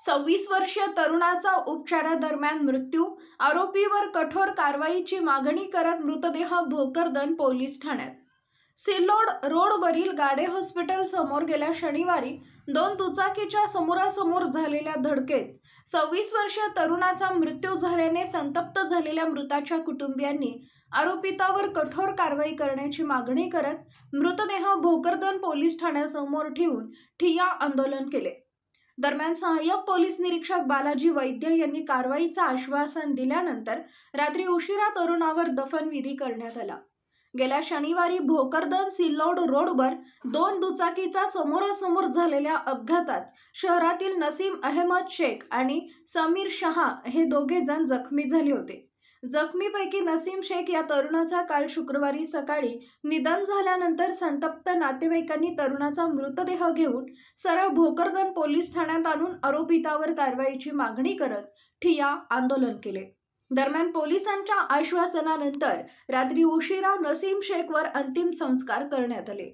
सव्वीस वर्षीय तरुणाचा उपचारादरम्यान मृत्यू आरोपीवर कठोर कारवाईची मागणी करत मृतदेह भोकरदन पोलीस ठाण्यात. सिल्लोड रोडवरील गाडे हॉस्पिटल समोर गेल्या शनिवारी दोन दुचाकीच्या समोरासमोर झालेल्या धडकेत सव्वीस वर्षीय तरुणाचा मृत्यू झाल्याने संतप्त झालेल्या मृताच्या कुटुंबियांनी आरोपितावर कठोर कारवाई करण्याची मागणी करत मृतदेह भोकरदन पोलीस ठाण्यासमोर ठेवून ठिय्या आंदोलन केले. दरम्यान सहाय्यक पोलीस निरीक्षक बालाजी वैद्य यांनी कारवाईचं आश्वासन दिल्यानंतर रात्री उशिरा तरुणावर दफनविधी करण्यात आला. गेल्या शनिवारी भोकरदन सिल्लोड रोडवर दोन दुचाकीचा समोरासमोर झालेल्या अपघातात शहरातील नसीम अहमद शेख आणि समीर शहा हे दोघे जण जखमी झाले होते. जखमीपैकी नसीम शेख या तरुणाचा काल शुक्रवारी सकाळी निधन झाल्यानंतर संतप्त नातेवाईकांनी तरुणाचा मृतदेह घेऊन सरळ भोकरदन पोलीस ठाण्यात आणून आरोपितावर कारवाईची मागणी करत ठिया आंदोलन केले. दरम्यान पोलिसांच्या आश्वासनानंतर रात्री उशिरा नसीम शेखवर अंतिम संस्कार करण्यात आले.